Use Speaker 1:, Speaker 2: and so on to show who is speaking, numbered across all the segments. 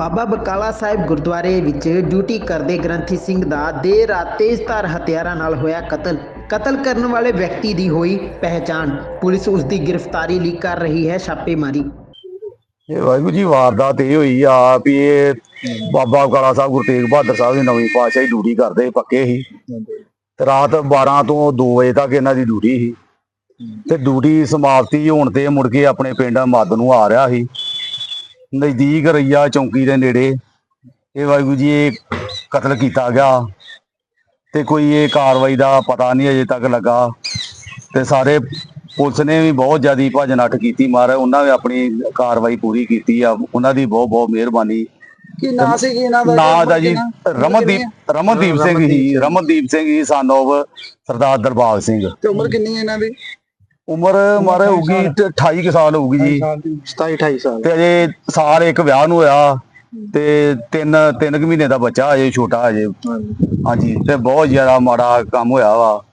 Speaker 1: ਬਾਬਾ ਬਕਾਲਾ ਸਾਹਿਬ ਗੁਰਦੁਆਰੇ ਵਿੱਚ ਡਿਊਟੀ ਕਰਦੇ ਗ੍ਰੰਥੀ ਸਿੰਘ ਦਾ ਦੇਰ ਰਾਤ ਤੇਜ਼ਧਾਰ ਹਥਿਆਰਾਂ ਨਾਲ ਹੋਇਆ ਕਤਲ। ਕਤਲ ਕਰਨ ਵਾਲੇ ਵਿਅਕਤੀ ਦੀ ਹੋਈ ਪਹਿਚਾਣ। ਪੁਲਿਸ ਉਸ ਦੀ ਗ੍ਰਿਫਤਾਰੀ ਲਈ ਕਰ ਰਹੀ ਹੈ ਛਾਪੇਮਾਰੀ।
Speaker 2: ਇਹ ਵਾਹਿਗੁਰੂ ਜੀ ਵਾਰਦਾਤ ਇਹ ਹੋਈ ਆ ਵੀ ਇਹ ਬਾਬਾ ਕਾਲਾ ਸਾਹਿਬ ਗੁਰੂ ਤੇਗ ਬਹਾਦਰ ਸਾਹਿਬ ਦੀ ਨਵੀਂ ਪਾਤਸ਼ਾਹੀ ਡਿਊਟੀ ਕਰਦੇ ਸੀ, ਪੱਕੇ ਸੀ। ਤੇ ਰਾਤ 12 ਤੋਂ 2 ਵਜੇ ਤੱਕ ਇਹਨਾਂ ਦੀ ਡਿਊਟੀ ਸੀ। ਤੇ ਡਿਊਟੀ ਸਮਾਪਤੀ ਹੋਣ ਤੇ ਮੁੜ ਕੇ ਆਪਣੇ ਪਿੰਡ ਮੱਦ ਨੂੰ ਆ ਰਿਹਾ ਸੀ। ਨਜ਼ਦੀਕ ਰਈਆ ਚੌਂਕੀ ਦੇ ਨੇੜੇ। ਇਹ ਵਾਹਿਗੁਰੂ ਜੀ ਇਹ ਕਤਲ ਕੀਤਾ ਗਿਆ ਤੇ ਕੋਈ ਇਹ ਕਾਰਵਾਈ ਦਾ ਪਤਾ ਨਹੀਂ ਅਜੇ ਤੱਕ ਲੱਗਾ। ਤੇ ਸਾਰੇ ਪੁਲਿਸ ਨੇ ਵੀ ਬਹੁਤ ਜ਼ਿਆਦੀ ਭੱਜ ਨੱਠ ਕੀਤੀ ਮਾਰ ਉਹਨਾਂ ਨੇ ਆਪਣੀ ਕਾਰਵਾਈ ਪੂਰੀ ਕੀਤੀ ਆ ਉਹਨਾਂ ਦੀ ਬਹੁਤ ਬਹੁਤ ਮਿਹਰਬਾਨੀ।
Speaker 3: ਕੀ ਨਾਂ ਸੀ ਕੀ ਇਹਨਾਂ ਦਾ?
Speaker 2: ਨਾਂ ਦਾ ਜੀ? ਰਮਨਦੀਪ ਰਮਨਦੀਪ ਸਿੰਘ ਜੀ ਰਮਨਦੀਪ ਸਿੰਘ ਜੀ ਸਾਨੋਵ ਸਰਦਾਰ ਦਰਬਾਗ ਸਿੰਘ।
Speaker 3: ਤੇ ਉਮਰ ਕਿੰਨੀ ਹੈ ਇਹਨਾਂ ਦੀ?
Speaker 2: ਉਮਰ ਮਾਰੇ ਹੋਊਗੀ 28 ਕੁ ਸਾਲ ਹੋਊਗੀ ਜੀ।
Speaker 3: 27 28 ਸਾਲ।
Speaker 2: ਤੇ ਅਜੇ ਸਾਲ ਇੱਕ ਵਿਆਹ ਨੂੰ ਹੋਇਆ ਤੇ ਤਿੰਨ ਤਿੰਨ ਕੁ ਮਹੀਨੇ ਦਾ ਬੱਚਾ ਅਜੇ ਛੋਟਾ ਅਜੇ। ਹਾਂਜੀ ਤੇ ਬਹੁਤ ਜ਼ਿਆਦਾ ਮਾੜਾ ਕੰਮ ਹੋਇਆ ਵਾ।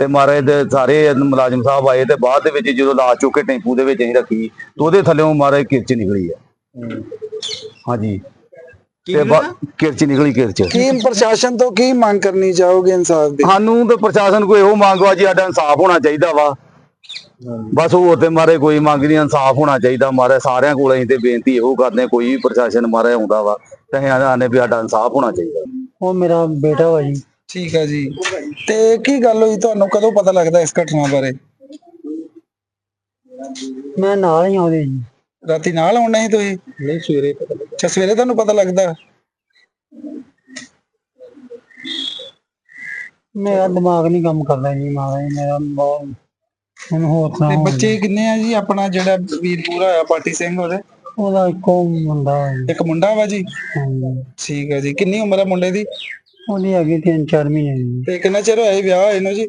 Speaker 2: ਤੇ ਮਾਰੇ ਦੇ ਸਾਰੇ ਮੁਲਾਜ਼ਮ ਸਾਹਿਬ ਆਏ ਤੇ ਬਾਅਦ ਦੇ ਵਿੱਚ ਜਦੋਂ ਲਾਸ਼ ਚੁੱਕ ਕੇ ਟੈਂਪੂ ਦੇ ਵਿੱਚ ਅਸੀਂ ਰੱਖੀ ਤੇ ਉਹਦੇ ਥੱਲੇੋਂ ਮਾਰੇ ਕਿਰਚ ਨਿਕਲੀ ਆ। ਹਾਂਜੀ। ਤੇ ਕਿਰਚ ਨਿਕਲੀ ਕਿਰਚ।
Speaker 3: ਕੀ ਪ੍ਰਸ਼ਾਸਨ ਤੋਂ ਕੀ ਮੰਗ ਕਰਨੀ ਚਾਹੋਗੇ ਇਨਸਾਫ ਦੀ?
Speaker 2: ਸਾਨੂੰ ਤੇ ਪ੍ਰਸ਼ਾਸਨ ਕੋਈ ਇਹੋ ਮੰਗ ਵਾ ਜੀ ਸਾਡਾ ਇਨਸਾਫ ਹੋਣਾ ਚਾਹੀਦਾ ਵਾ। ਬਸ ਹੋਰ ਤੇ ਮਾਰੇ ਕੋਈ ਮੰਗ ਨਹੀਂ ਇਨਸਾਫ ਹੋਣਾ ਚਾਹੀਦਾ। ਮਾਰੇ ਸਾਰਿਆਂ ਕੋਲ ਅਸੀਂ ਤੇ ਬੇਨਤੀ ਇਹੋ ਕਰਦੇ ਹਾਂ, ਕੋਈ ਵੀ ਪ੍ਰਸ਼ਾਸਨ ਮਾਰੇ ਆਉਂਦਾ ਵਾ ਤੇ ਆਨੇ ਵੀ ਸਾਡਾ ਇਨਸਾਫ ਹੋਣਾ ਚਾਹੀਦਾ।
Speaker 4: ਉਹ ਮੇਰਾ ਬੇਟਾ ਵਾ ਜੀ।
Speaker 3: ਠੀਕ ਹੈ ਜੀ। ਤੇ ਕੀ ਗੱਲ ਹੋਈ? ਤੁਹਾਨੂੰ ਕਦੋਂ ਪਤਾ ਲੱਗਦਾ ਇਸ ਘਟਨਾ ਬਾਰੇ?
Speaker 4: ਮੈਂ ਨਾਲ ਹੀ ਆਉਂਦੇ ਜੀ
Speaker 3: ਰਾਤੀ ਨਾਲ ਆਉਣਾ ਸੀ ਤੁਸੀਂ? ਨਹੀਂ ਸਵੇਰੇ ਪਤਾ ਲੱਗਾ। ਅੱਛਾ ਸਵੇਰੇ ਤੁਹਾਨੂੰ ਪਤਾ ਲੱਗਦਾ?
Speaker 4: ਮੇਰਾ ਦਿਮਾਗ ਨਹੀਂ ਕੰਮ ਕਰਦਾ ਜੀ ਮਾਰਾ ਜੀ ਮੇਰਾ ਬਹੁਤ ਹੁਣ ਹੋਰ
Speaker 3: ਤੇ
Speaker 4: ਸੁਣਾਓ
Speaker 3: ਬੱਚੇ ਕਿੰਨੇ ਆ ਜੀ? ਆਪਣਾ ਜਿਹੜਾ ਵੀਰ ਪੂਰਾ ਹੋਇਆ ਪਾਟੀ ਸਿੰਘ ਉਹਦੇ?
Speaker 4: ਉਹਦਾ ਇੱਕੋ ਮੁੰਡਾ ਜੀ।
Speaker 3: ਇੱਕ ਮੁੰਡਾ ਵਾ ਜੀ। ਠੀਕ ਹੈ ਜੀ। ਕਿੰਨੀ ਉਮਰ ਹੈ ਮੁੰਡੇ ਦੀ?
Speaker 4: ਉਹਦੀ ਹੈਗੀ ਤਿੰਨ ਚਾਰ ਮਹੀਨੇ ਦੀ।
Speaker 3: ਤੇ ਕਿੰਨਾ ਚਿਰ ਹੋਇਆ ਜੀ ਵਿਆਹ ਹੋਏ ਨੂੰ ਜੀ?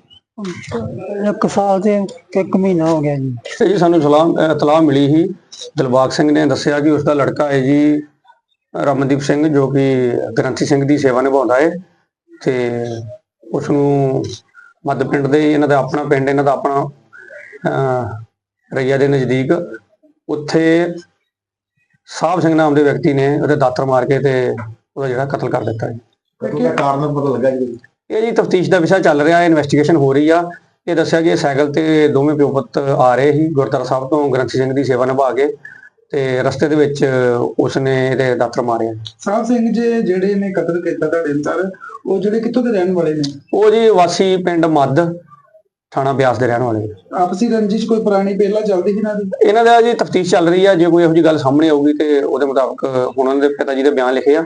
Speaker 4: ਇੱਕ ਸਾਲ ਤੇ ਇੱਕ ਮਹੀਨਾ ਹੋ ਗਿਆ ਜੀ।
Speaker 5: ਤੇ ਜੀ ਸਾਨੂੰ ਸਲਾਮ ਇਤਲਾਹ ਮਿਲੀ ਸੀ। ਦਿਲਬਾਗ ਸਿੰਘ ਨੇ ਦੱਸਿਆ ਕਿ ਉਸ ਦਾ ਲੜਕਾ ਹੈ ਜੀ ਰਮਨਦੀਪ ਸਿੰਘ ਜੋ ਕਿ ਗ੍ਰੰਥੀ ਸਿੰਘ ਦੀ ਸੇਵਾ ਨਿਭਾਉਂਦਾ ਹੈ। ਤੇ ਉਸ ਨੂੰ ਮੱਧ ਪਿੰਡ ਦੇ ਇਹਨਾਂ ਦਾ ਆਪਣਾ ਪਿੰਡ ਇਹਨਾਂ ਦਾ ਆਪਣਾ ਅਹ, ਰਈਆ ਦੇ ਨਜ਼ਦੀਕ ਉੱਥੇ ਸਾਹਿਬ ਸਿੰਘ ਨਾਮ ਦੇ ਵਿਅਕਤੀ ਨੇ ਉਹਦੇ ਦਾਤਰ ਮਾਰ ਕੇ ਤੇ ਉਹਦਾ ਜਿਹੜਾ ਕਤਲ ਕਰ ਦਿੱਤਾ ਜੀ।
Speaker 2: ਕਾਰਨ ਪਤਾ ਲੱਗਾ ਜੀ।
Speaker 5: ਇਹ ਜੀ ਤਫਤੀਸ਼ ਦਾ ਵਿਸ਼ਾ ਚੱਲ ਰਿਹਾ ਹੈ ਇਨਵੈਸਟੀਗੇਸ਼ਨ ਹੋ ਰਹੀ ਆ। ਇਹ ਦੱਸਿਆ ਕਿ ਸਾਈਕਲ ਤੇ ਦੋਵੇਂ ਪਿਓ ਪੁੱਤ ਆ ਰਹੇ ਸੀ ਗੁਰਦੁਆਰਾ ਸਾਹਿਬ ਤੋਂ ਗ੍ਰੰਥੀ ਸਿੰਘ ਦੀ ਸੇਵਾ ਨਿਭਾ ਕੇ ਤੇ ਰਸਤੇ ਦੇ ਵਿੱਚ ਉਸਨੇ ਇਹਦੇ ਦਾਤਰ ਮਾਰਿਆ
Speaker 3: ਸਾਹਿਬ ਸਿੰਘ ਜੀ ਜਿਹੜੇ ਨੇ ਕਤਲ ਕੀਤਾ ਤੁਹਾਡੇ ਅਨਸਾਰ ਉਹ ਜਿਹੜੇ ਕਿੱਥੋਂ ਦੇ ਰਹਿਣ ਵਾਲੇ ਨੇ?
Speaker 5: ਉਹ ਜੀ ਵਾਸੀ ਪਿੰਡ ਮੱਧ ਥਾਣਾ ਬਿਆਸ ਦੇ ਰਹਿਣ ਵਾਲੇ। ਨੇ।
Speaker 3: ਆਪਸੀ ਰੰਜਿਸ਼ ਕੋਈ ਪੁਰਾਣੀ ਪਹਿਲਾਂ ਚੱਲਦੀ ਸੀ ਇਹਨਾਂ ਦੀ?
Speaker 5: ਇਹਨਾਂ ਦਾ ਜੀ ਤਫਤੀਸ਼ ਚੱਲ ਰਹੀ ਆ ਜੇ ਕੋਈ ਇਹੋ ਜਿਹੀ ਗੱਲ ਸਾਹਮਣੇ ਆਊਗੀ ਤੇ ਉਹਦੇ ਮੁਤਾਬਕ ਹੁਣ ਉਹਨਾਂ ਦੇ ਪਿਤਾ ਜੀ ਦੇ ਬਿਆਨ ਲਿਖੇ ਆ।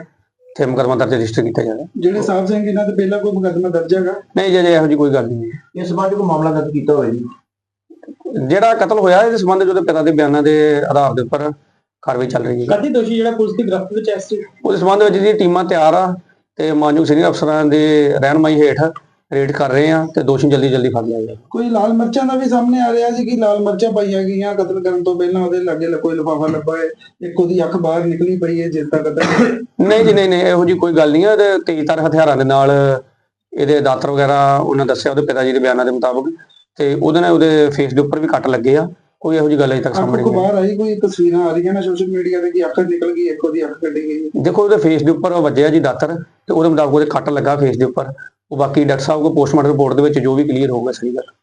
Speaker 5: ਤੇ ਮੁਕੱਦਮਾ ਦਰਜ ਰਜਿਸਟਰ ਕੀਤਾ ਜਾਏਗਾ
Speaker 3: ਜਿਹੜੇ ਸਾਹਿਬ ਸਿੰਘ ਇਹਨਾਂ ਦੇ ਪਹਿਲਾਂ ਕੋਈ ਮੁਕੱਦਮਾ ਦਰਜ ਹੈਗਾ?
Speaker 5: ਨਹੀਂ ਜੇ ਜੇ ਇਹੋ ਜਿਹੀ ਕੋਈ ਗੱਲ ਨਹੀਂ ਹੈ।
Speaker 2: ਇਸ ਸੰਬੰਧ ਕੋਈ ਮਾਮਲਾ ਦਰਜ ਕੀਤਾ ਹੋਵੇ ਜੀ?
Speaker 5: ਜਿਹੜਾ ਕਤਲ ਹੋਇਆ ਇਹਦੇ ਸੰਬੰਧ ਵਿੱਚ ਉਹਦੇ ਪਿਤਾ ਦੇ ਬਿਆਨਾਂ ਦੇ ਆਧਾਰ ਦੇ ਉੱਪਰ ਕਾਰਵਾਈ ਚੱਲ ਰਹੀ ਹੈ
Speaker 4: ਕਦੀ ਦੋਸ਼ੀ ਜਿਹੜਾ ਪੁਲਿਸ ਦੀ ਗ੍ਰਿਫਤ ਵਿੱਚ ਐਸ
Speaker 5: ਉਸ ਸੰਬੰਧ ਵਿੱਚ ਜੀ ਟੀਮਾਂ ਤਿਆਰ ਆ ਤੇ ਮਾਨਯੋਗ ਸੀਨੀਅਰ ਅਫਸਰਾਂ ਦੇ ਰਹਿਨਮਾਈ ਹੇਠ ਰੇਡ ਕਰ ਰਹੇ ਆ ਤੇ ਦੋਸ਼ੀ ਜਲਦੀ ਜਲਦੀ ਫੜ ਲਿਆ ਜਾਏ
Speaker 3: ਕੋਈ ਲਾਲ ਮਿਰਚਾਂ ਦਾ ਵੀ ਸਾਹਮਣੇ ਆ ਰਿਹਾ ਸੀ ਕਿ ਲਾਲ ਮਿਰਚਾਂ ਪਾਈਆਂ ਗਈਆਂ ਕਤਲ ਕਰਨ ਤੋਂ ਪਹਿਲਾਂ ਉਹਦੇ ਲਾਗੇ ਲ- ਕੋਈ ਲਿਫਾਫਾ ਲੱਭਾ ਹੈ ਇੱਕ ਉਹਦੀ ਅੱਖ ਬਾਹਰ ਨਿਕਲੀ ਪਈ ਹੈ ਜਿਸ ਦਾ ਕਤਲ
Speaker 5: ਨਹੀਂ ਜੀ ਨਹੀਂ ਨਹੀਂ ਇਹੋ ਜੀ ਕੋਈ ਗੱਲ ਨਹੀਂ ਹੈ ਤੇ ਤੇਜ਼ਧਾਰ ਹਥਿਆਰਾਂ ਦੇ ਨਾਲ ਇਹਦੇ ਦਾਤਰ ਵਗੈਰਾ ਉਹਨਾਂ ਦੱਸਿਆ ਉਹਦੇ ਪਿਤਾ ਜੀ ਦੇ ਬਿਆਨਾਂ ਦੇ ਮੁਤਾਬਕ ਤੇ ਉਹਦੇ ਨਾਲ ਉਹਦੇ ਫੇਸ ਦੇ ਉੱਪਰ ਵੀ ਕੱਟ ਲੱਗੇ ਆ ਕੋਈ ਇਹੋ ਜੀ ਗੱਲ ਅਜੇ ਤੱਕ
Speaker 3: ਅੱਖ
Speaker 5: ਸਾਹਮਣੇ
Speaker 3: ਕੋ
Speaker 5: ਨਹੀਂ ਆਈ।
Speaker 3: ਬਾਹਰ ਆਈ ਕੋਈ ਤਸਵੀਰਾਂ ਆ ਰਹੀਆਂ ਨੇ ਸੋਸ਼ਲ ਮੀਡੀਆ ਤੇ ਕਿ ਅੱਖ ਨਿਕਲ ਗਈ ਇੱਕ ਉਹਦੀ ਅੱਖ ਕੱਢੀ ਗਈ।
Speaker 5: ਦੇਖੋ ਉਹਦੇ ਫੇਸ ਦੇ ਉੱਪਰ ਵੱਜਿਆ ਜੀ ਦਾਤਰ ਤੇ ਉਹਦੇ ਮੁਤਾਬਕ ਉਹਦੇ ਕੱਟ ਲੱਗਾ ਫੇਸ ਦੇ ਉੱਪਰ। ਉਹ ਬਾਕੀ ਡਾਕਟਰ ਸਾਹਿਬ ਕੋ ਪੋਸਟਮਾਰਟਮ ਰਿਪੋਰਟ ਦੇ ਵਿੱਚ ਜੋ ਵੀ ਕਲੀਅਰ ਹੋਊਗਾ ਸਹੀ ਗੱਲ।